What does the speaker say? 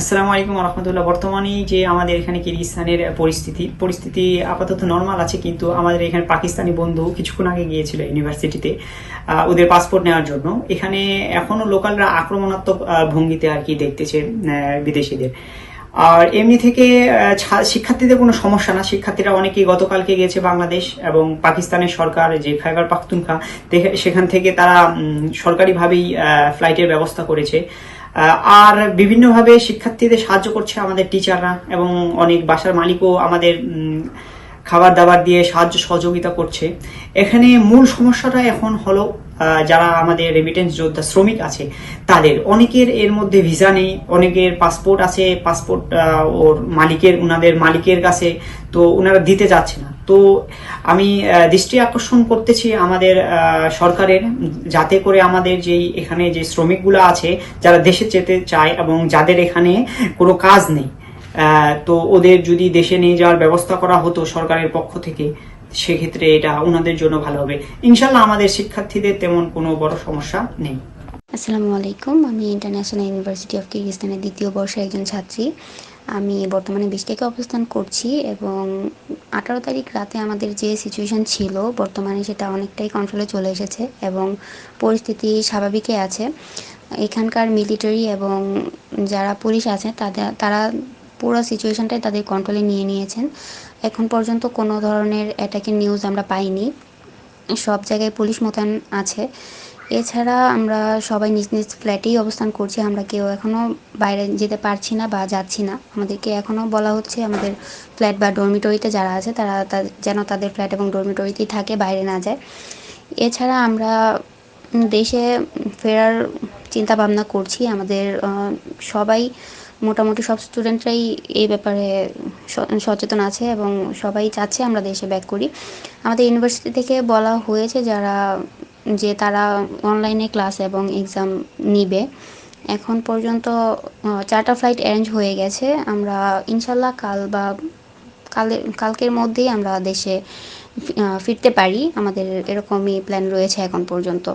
আসসালামু আলাইকুম রহমতুল্লাহ বর্তমানে যে আমাদের এখানে কিরগিস্তানের পরিস্থিতি পরিস্থিতি আপাতত নর্মাল আছে, কিন্তু আমাদের এখানে পাকিস্তানি বন্ধু কিছুক্ষণ আগে গিয়েছিল ইউনিভার্সিটিতে ওদের পাসপোর্ট নেওয়ার জন্য। এখানে এখনও লোকালরা আক্রমণাত্মক ভঙ্গিতে আর কি দেখতেছে বিদেশিদের। আর এমনি থেকে শিক্ষার্থীদের কোনো সমস্যা না। শিক্ষার্থীরা অনেকেই গতকালকে গেছে বাংলাদেশ এবং পাকিস্তানের সরকার যে খাইবার পাখতুনখা সেখান থেকে তারা সরকারিভাবেই ফ্লাইটের ব্যবস্থা করেছে। আর বিভিন্নভাবে শিক্ষার্থীদের সাহায্য করছে আমাদের টিচাররা এবং অনেক বাসার মালিকও আমাদের খাবার দাবার দিয়ে সাহায্য সহযোগিতা করছে। এখানে মূল সমস্যাটা এখন হলো যারা আমাদের রেমিটেন্স যোদ্ধা শ্রমিক আছে, তাদের। অনেকের এর মধ্যে ভিসা নেই, অনেকের পাসপোর্ট আছে পাসপোর্ট ওর মালিকের, উনাদের মালিকের কাছে, তো ওনারা দিতে যাচ্ছে না। তো আমি দৃষ্টি আকর্ষণ করতেছি আমাদের সরকারের, যাতে করে আমাদের যেই, এখানে যে শ্রমিকগুলো আছে, যারা দেশে যেতে চায় এবং যাদের এখানে কোনো কাজ নেই তো ওদের যদি দেশে নিয়ে যাওয়ার ব্যবস্থা করা হতো সরকারের পক্ষ থেকে, সেক্ষেত্রে এটা ওনাদের জন্য ভালো হবে। ইনশাল্লাহ আমাদের শিক্ষার্থীদের তেমন কোনো বড় সমস্যা নেই। আসসালামু আলাইকুম। আমি ইন্টারন্যাশনাল ইউনিভার্সিটি অফ কিরগিস্তানের দ্বিতীয় বর্ষের একজন ছাত্রী। আমি বর্তমানে বিশকেকে অবস্থান করছি এবং আঠারো তারিখ রাতে আমাদের যে সিচুয়েশন ছিল, বর্তমানে সেটা অনেকটাই কন্ট্রোলে চলে এসেছে এবং পরিস্থিতি স্বাভাবিকই আছে। এখানকার মিলিটারি এবং যারা পুলিশ আছে, তাদের, তারা পুরো সিচুয়েশনটাই তাদের কন্ট্রোলে নিয়ে নিয়েছেন। এখন পর্যন্ত কোনো ধরনের অ্যাটাকের নিউজ আমরা পাইনি। সব জায়গায় পুলিশ মোতায়েন আছে। এছাড়া আমরা সবাই নিজ নিজ ফ্ল্যাটেই অবস্থান করছি। আমরা কেউ এখনও বাইরে যেতে পারছি না বা যাচ্ছি না। আমাদেরকে এখনও বলা হচ্ছে আমাদের ফ্ল্যাট বা ডরমিটরিতে যারা আছে, তারা যেন তাদের ফ্ল্যাট এবং ডরমিটরিতেই থাকে, বাইরে না যায়। এছাড়া আমরা দেশে ফেরার চিন্তা ভাবনা করছি। আমাদের সবাই মোটামুটি সব স্টুডেন্টরাই এই ব্যাপারে সচেতন আছে এবং সবাই চাচ্ছে আমরা দেশে ব্যাক করি। আমাদের ইউনিভার্সিটি থেকে বলা হয়েছে যারা, যে তারা অনলাইনে ক্লাস এবং এক্সাম নিবে। এখন পর্যন্ত চারটা ফ্লাইট অ্যারেঞ্জ হয়ে গেছে। আমরা ইনশাল্লাহ কাল বা কালে, কালকের মধ্যেই আমরা দেশে ফিরতে পারি। আমাদের এরকমই প্ল্যান রয়েছে এখন পর্যন্ত।